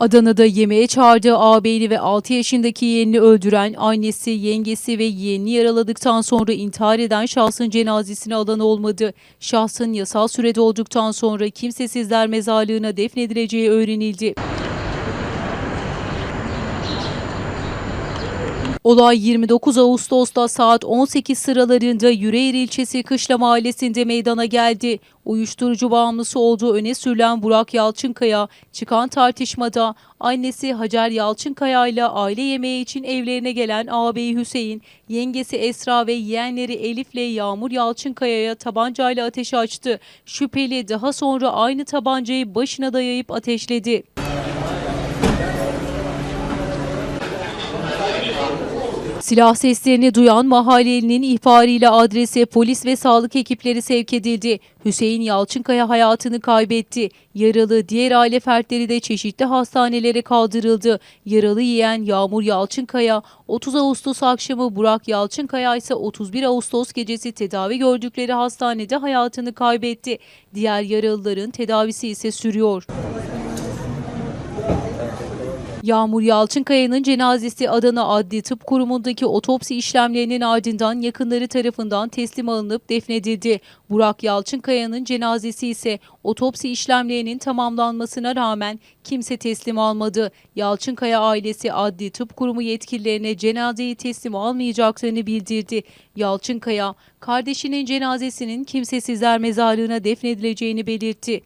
Adana'da yemeğe çağırdığı ağabeyini ve 6 yaşındaki yeğenini öldüren annesi, yengesi ve yeğenini yaraladıktan sonra intihar eden şahsın cenazesine alan olmadı. Şahsın yasal sürede olduktan sonra kimsesizler mezarlığına defnedileceği öğrenildi. Olay 29 Ağustos'ta saat 18 sıralarında Yüreğir ilçesi Kışla mahallesinde meydana geldi. Uyuşturucu bağımlısı olduğu öne sürülen Burak Yalçınkaya çıkan tartışmada annesi Hacer Yalçınkaya ile aile yemeği için evlerine gelen ağabeyi Hüseyin, yengesi Esra ve yeğenleri Elif ile Yağmur Yalçınkaya'ya tabancayla ateş açtı. Şüpheli daha sonra aynı tabancayı başına dayayıp ateşledi. Silah seslerini duyan mahallelinin ihbarıyla adrese polis ve sağlık ekipleri sevk edildi. Hüseyin Yalçınkaya hayatını kaybetti. Yaralı diğer aile fertleri de çeşitli hastanelere kaldırıldı. Yaralı yiyen Yağmur Yalçınkaya 30 Ağustos akşamı Burak Yalçınkaya ise 31 Ağustos gecesi tedavi gördükleri hastanede hayatını kaybetti. Diğer yaralıların tedavisi ise sürüyor. Yağmur Yalçınkaya'nın cenazesi Adana Adli Tıp Kurumu'ndaki otopsi işlemlerinin ardından yakınları tarafından teslim alınıp defnedildi. Burak Yalçınkaya'nın cenazesi ise otopsi işlemlerinin tamamlanmasına rağmen kimse teslim almadı. Yalçınkaya ailesi Adli Tıp Kurumu yetkililerine cenazeyi teslim almayacaklarını bildirdi. Yalçınkaya, kardeşinin cenazesinin kimsesizler mezarlığına defnedileceğini belirtti.